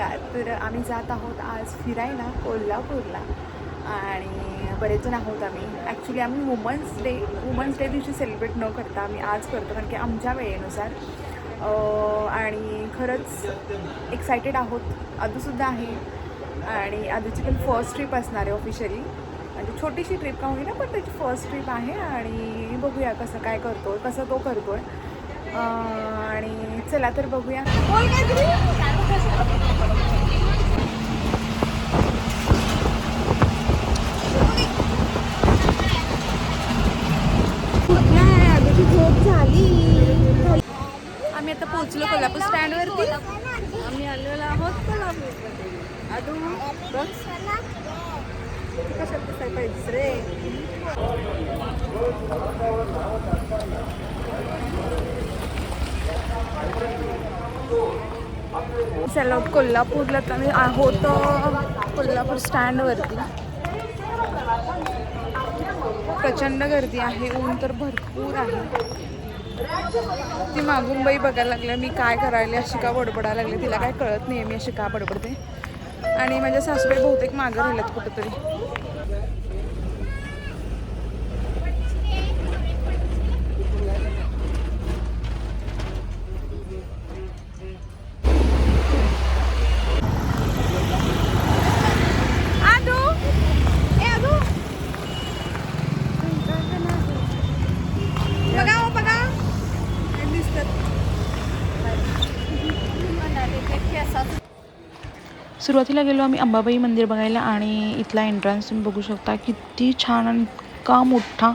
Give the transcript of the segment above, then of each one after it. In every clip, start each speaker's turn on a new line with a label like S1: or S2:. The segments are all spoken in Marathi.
S1: नमस्कार तर आम्ही जात आहोत आज फिरायला कोल्हापूरला. आणि बरेच जण आहोत आम्ही. ॲक्च्युली आम्ही वुमन्स डे वुमन्स डे दिवशी सेलिब्रेट न करता आम्ही आज करतो कारण की आमच्या वेळेनुसार. आणि खरंच एक्सायटेड आहोत. अदूसुद्धा आहे. आणि आधीची पण फर्स्ट ट्रिप असणार आहे ऑफिशियली म्हणजे छोटीशी ट्रिप का होईना पण त्याची फर्स्ट ट्रिप आहे. आणि बघूया कसं काय करतो कसं तो करतो आहे आणि चला तर बघूया. झोप झाली आम्ही आता पोहोचलो कोल्हापूर स्टँडवरती. आम्ही आलेलो आहोत कोल्हापूरमध्ये. अजून चला कोल्हापूरला तर आम्ही आहोत कोल्हापूर स्टँडवरती. प्रचंड गर्दी आहे ऊन तर भरपूर आहे. ती मागून बाई बघायला लागल्या मी काय करायला अशी का बडबडायला लागली तिला काय कळत नाही मी अशी का बडबडते. आणि माझ्या सासूबाई बहुतेक मागं राहिल्यात कुठंतरी आदू ए आदू बघा हो बघा काय दिसतात
S2: सुरुवातीला गेलो आम्ही अंबाबाई मंदिर बघायला आणि इथला एंट्रन्स तुम्ही बघू शकता. किती छान आणि इतका मोठा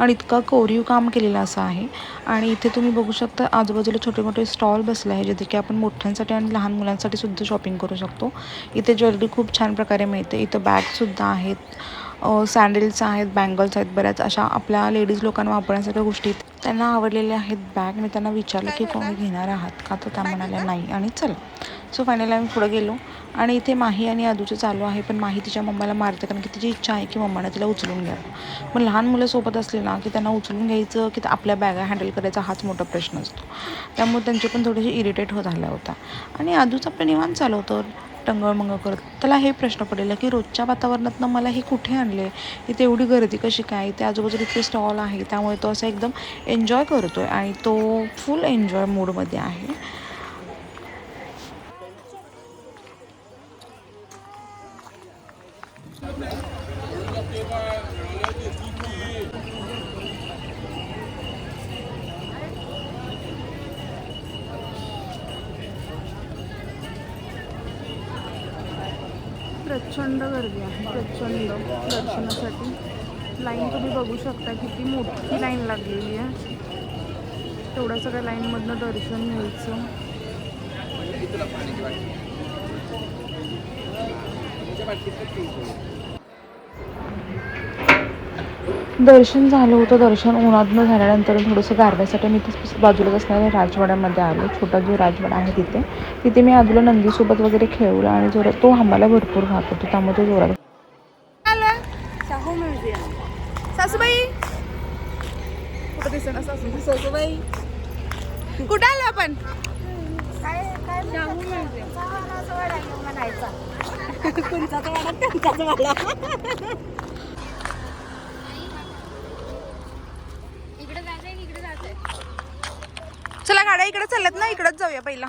S2: आणि इतका कोरीव काम केलेला असा आहे. आणि इथे तुम्ही बघू शकता आजूबाजूला छोटे मोठे स्टॉल बसले आहे जिथे की आपण मोठ्यांसाठी आणि लहान मुलांसाठी सुद्धा शॉपिंग करू शकतो. इथे ज्वेलरी खूप छान प्रकारे मिळते. इथं बॅगसुद्धा आहेत सँडल्स आहेत बँगल्स आहेत बऱ्याच अशा आपल्या लेडीज लोकांना वापरण्यासारख्या गोष्टी त्यांना आवडलेल्या आहेत बॅग मी त्यांना विचारलं की कोणी घेणार आहात का? तर त्या म्हणाल्या नाही. आणि चला. सो फायनली आम्ही पुढं गेलो. आणि इथे माही आणि आदूचं चालू आहे पण माही तिच्या मम्माला मारते कारण की तिची इच्छा आहे की मम्माने तिला उचलून घ्यावं. पण लहान मुलं सोबत असले ना की त्यांना उचलून घ्यायचं की आपल्या बॅगा हँडल करायचा हाच मोठा प्रश्न असतो. त्यामुळे त्यांचे पण थोडेसे इरिटेट होत झाला होता. आणि आदूचं आपलं निवांत चालवतो टंगळमंगळ करत. त्याला हे प्रश्न पडलेला की रोजच्या वातावरणातनं मला हे कुठे आणले? इथे एवढी गर्दी कशी काय? इथे आजूबाजूला इतके स्टॉल आहे त्यामुळे तो असं एकदम एन्जॉय करतो आहे आणि तो फुल एन्जॉय मूडमध्ये आहे.
S1: प्रचंड गर्दी आहे प्रचंड दर्शनासाठी. लाईन तुम्ही बघू शकता किती मोठी लाईन लागलेली आहे. तेवढ्या सगळ्या लाईनमधनं दर्शन घ्यायचं.
S2: दर्शन झालं होतं दर्शन उन्हातनं झाल्यानंतर थोडंसं गारव्यासाठी मी तिथे बाजूलाच असणाऱ्या राजवाड्यामध्ये आलो. छोटा जो राजवाडा आहे तिथे. तिथे मी आजूला नंदीसोबत वगैरे खेळलं आणि जोरात तो आम्हाला भरपूर खात होतो त्यामुळे तो जोरात
S1: आलं. शाहू म्युझियम. सासूबाई. कुठं दिसेना सासू? सासूबाई. कुठं आलो आपण? चला गाड्या इकडे चालल्यात ना इकडेच जाऊया पहिला.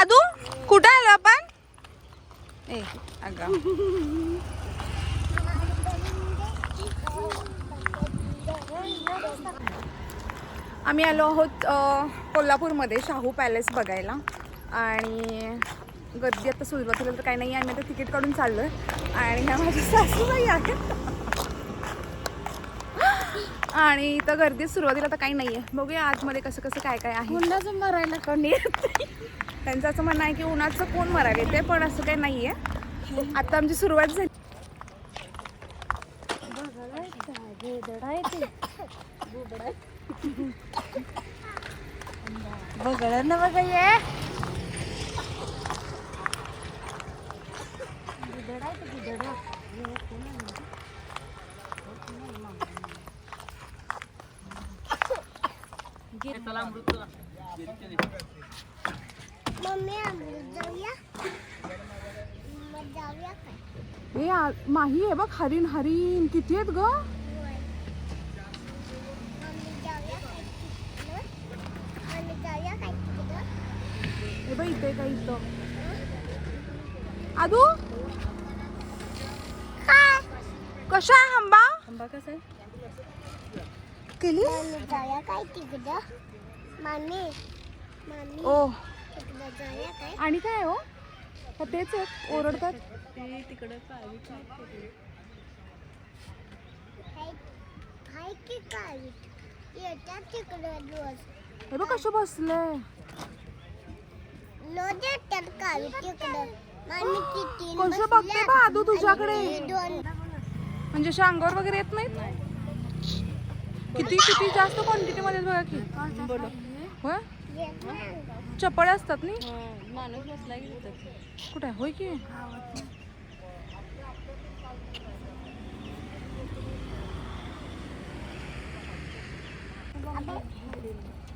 S1: आदू कुठं आलो आपण? ए अगं. आम्ही आलो आहोत कोल्हापूरमध्ये शाहू पॅलेस बघायला. आणि गर्दी आता सुरुवातीला तर काही नाही आम्ही आता तिकीट काढून चाललो आहे आणि ह्या माझ्या सासूबाई आहेत. आणि इथं गर्दी सुरुवातीला तर काही नाही आहे बघूया आतमध्ये कसं कसं काय काय आहे.
S3: हुंडाचं मरायला कोणी येत
S1: त्यांचं असं म्हणणं आहे की उन्हाचं कोण मरायला येते पण असं काही नाही आहे आता आमची सुरुवात झाली.
S3: बघा ना बघा ये मम्मी जाऊया. जाऊया
S1: हे आ- माही आहे बघ हरिण हरिण. किती आहेत ग? हे बघ इथे काय इथं. आदू? कशा आहे आंबा
S2: आंबा कसा आहे?
S1: केली?
S3: काय तिकडं? मम्मी मम्मी
S1: ओ.
S3: तिकडं
S1: आणि काय हो? का तेच आहेत ओरडतात
S3: हाय हाय की काय येतात तिकडं रोज.
S1: हे बघ कसे
S3: रोज येतात तिकडं.
S1: कसं
S3: बसल्या.
S1: बघते बा आदू तुझ्याकडे? म्हणजे अशा अंगावर वगैरे येत नाहीत? किती किती? जास्त क्वांटिटी मध्ये बघा की. होय?
S3: येत नाही.
S1: चपळ असतात नी?
S2: माणूस बसला
S1: कुठे होय की?
S3: अबे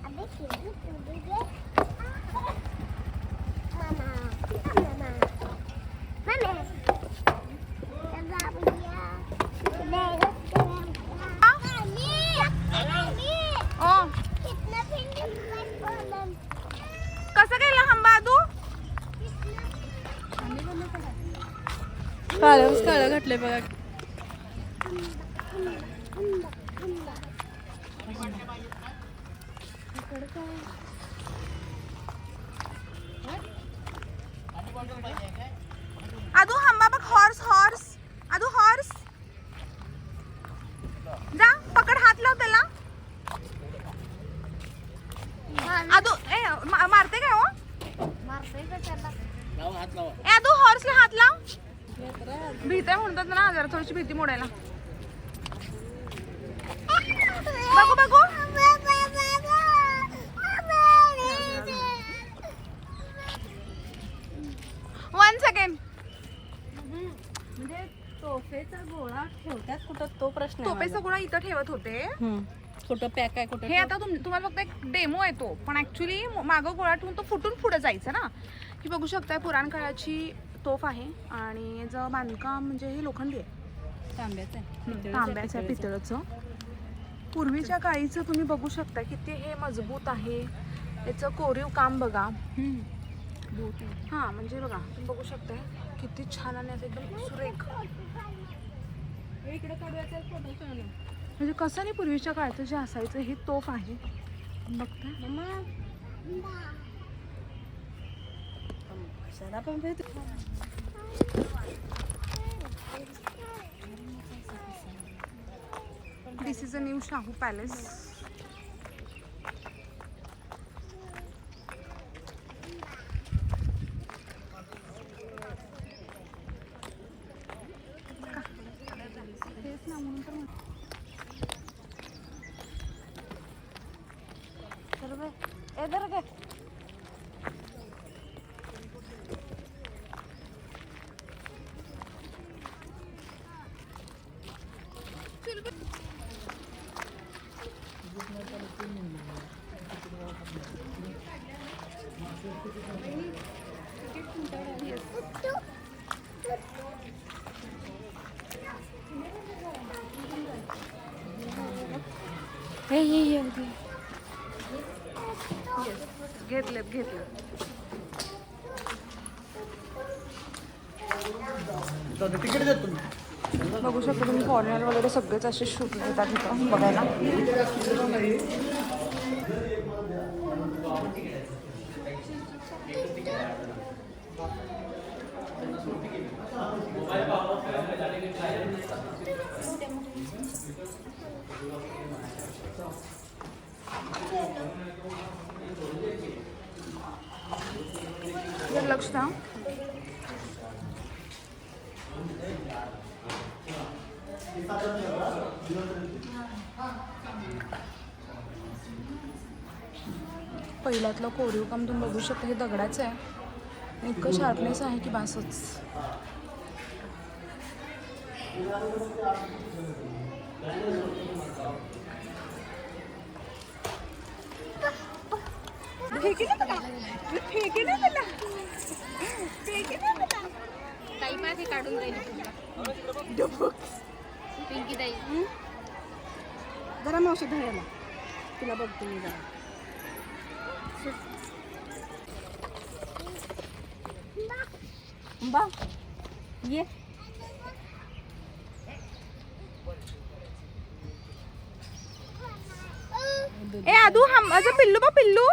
S3: अबे किती तुझे गे मामा मामा मामा चला भैया मम्मी मम्मी
S1: ओ
S3: कितना भिंडी प्रॉब्लेम
S1: कसं केलं आंबा आदू
S2: काळच काळं घातले बघा.
S1: आदू आंबा बघ हॉर्स हॉर्स आदू हॉर्स जा पकड हात लाव त्याला. आदू ए मा- मारते काय हो?
S3: मारतोय का त्याला?
S1: ए आदू हॉर्सला हात लाव. भीती आहे म्हणतात ना जरा थोडीशी भीती मोडायला. बघू बघू. वन सेकंड
S2: म्हणजे तोफेचा गोळा ठेवतात कुठं? तो प्रश्न
S1: तोपेचा गोळा इथं ठेवत होते
S2: कुठं पॅक आहे कुठं
S1: हे आता तुम तुम्हाला फक्त एक डेमो आहे तो पण ऍक्च्युली मागं गोळा ठेवून तो फुटून पुढे जायचं ना. ही बघू शकताय पुराण काळाची तोफ आहे आणि याचं बांधकाम म्हणजे हे लोखंडी आहे.
S2: तांब्याचं आहे.
S1: तांब्याच्या पितळाचं पूर्वीच्या काळीचं तुम्ही बघू शकता किती हे मजबूत आहे. याचं कोरीव काम बघा. हा म्हणजे बघा तुम्ही बघू शकताय किती छान आणि असं एकदम सुरेख. म्हणजे कसं नाही पूर्वीच्या काळाचं जे असायचं हे तोफ आहे. बघताय
S2: कशाला पण भेट
S1: this is a new Shahu palace
S2: इधर के
S1: हे हे हे घेतलं घेतलं
S4: तिकडे देत तुम्ही.
S1: बघू शकता तुम्ही फॉरेनर वगैरे सगळेच असे शूट घेतात तिथं बघायला. लक्ष द्या. पहिल्यातलं कोरीव काम तुम्ही बघू शकता हे दगडाचं आहे. इतकं शार्पनेस आहे की बासच.
S5: काढून जाईल पिंकी ताई.
S6: जरा मावशी धरायला तुला बघते मी जरा. बा. ये.
S7: ए आदू हम माझं पिल्लू बा पिल्लू.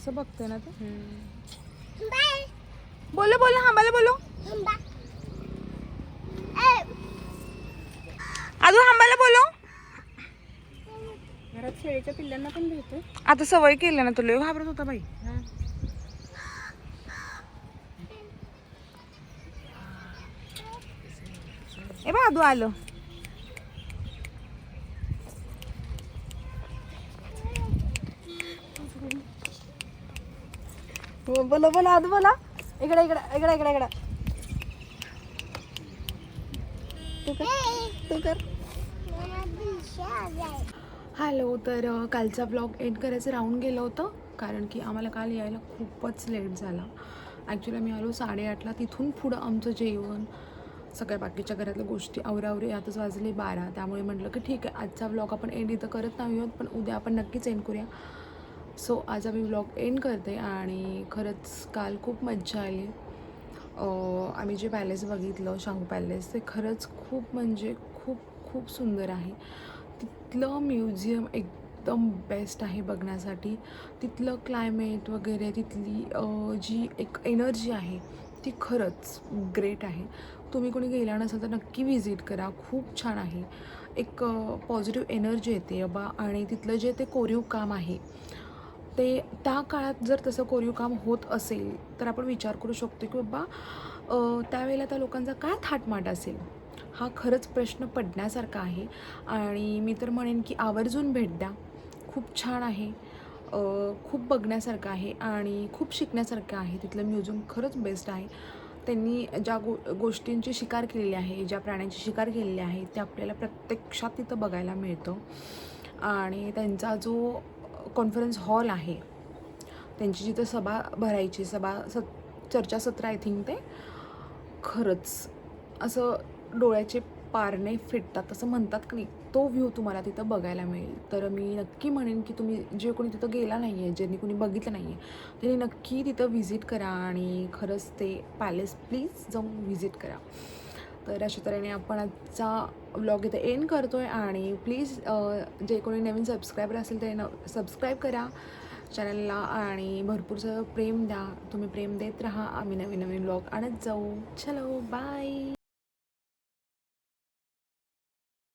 S7: कसं बघतोय ना ते?
S3: बाय.
S7: बोलो बोलो आम्हाला बोलो.
S3: हंबा
S7: आदू आम्हाला बोलो.
S6: घरात शेळीच्या पिल्लांना पण भेटतो
S7: आता सवय केली ना तुला. घाबरत होता बाई. ए बा आदू आलं.
S6: बोला बोला आद बोला. इकडे इकडे इकडे इकडे इकडे. तू कर तू कर.
S1: हॅलो तर कालचा ब्लॉग एंड करायचं राहून गेलं होतं कारण की आम्हाला काल यायला खूपच लेट झाला. ॲक्च्युली आम्ही आलो साडेआठला. तिथून पुढं आमचं जेवण सगळ्या बाकीच्या घरातल्या गोष्टी आवरावरी आताच वाजले बारा. त्यामुळे म्हटलं की ठीक आहे आजचा ब्लॉग आपण एंड इथं करत नाही आहोत पण उद्या आपण नक्कीच एंड करूया. सो आज आम्ही ब्लॉग एंड करते आणि खरंच काल खूप मज्जा आली. आम्ही जे पॅलेस बघितलं शाहू पॅलेस ते खरंच खूप म्हणजे खूप खूप सुंदर आहे. तिथलं म्युझियम एकदम बेस्ट आहे बघण्यासाठी. तिथलं क्लायमेट वगैरे तिथली जी एक एनर्जी आहे ती खरंच ग्रेट आहे. तुम्ही कोणी गेला नसाल तर नक्की व्हिजिट करा. खूप छान आहे. एक पॉझिटिव्ह एनर्जी येते बा आणि तिथलं जे ते कोरीव काम आहे ते त्या काळात जर तसं कोरीव काम होत असेल तर आपण विचार करू शकतो की बाबा त्यावेळेला त्या लोकांचा काय थाटमाट असेल? हा खरंच प्रश्न पडण्यासारखा आहे. आणि मी तर म्हणेन की आवर्जून भेट द्या. खूप छान आहे. खूप बघण्यासारखं आहे आणि खूप शिकण्यासारखं आहे. तिथलं म्युझियम खरंच बेस्ट आहे. त्यांनी ज्या गो गोष्टींची शिकार केलेली आहे ज्या प्राण्यांची शिकार केलेली आहे ते आपल्याला प्रत्यक्षात तिथं बघायला मिळतं. आणि त्यांचा जो कॉन्फरन्स हॉल आहे. त्यांची जिथं सभा भरायची सभा सत चर्चासत्र आय थिंक ते. खरंच असं डोळ्याचे पारणे फिटतात असं म्हणतात की नाही तो व्ह्यू तुम्हाला तिथं बघायला मिळेल. तर मी नक्की म्हणेन की तुम्ही जे कोणी तिथं गेला नाही आहे ज्यांनी कोणी बघितलं नाही आहे त्यांनी नक्की तिथं व्हिजिट करा आणि खरंच ते पॅलेस प्लीज जाऊन व्हिजिट करा. तर अशा तऱ्हेने आपण आजचा व्लॉग इथे एंड करतो आहे आणि प्लीज जे कोणी नवीन सबस्क्रायबर असेल ते न सबस्क्राईब करा चॅनलला आणि भरपूरचं प्रेम द्या. तुम्ही प्रेम देत राहा. आम्ही नवीन नवीन व्लॉग आणत जाऊ. चलो बाय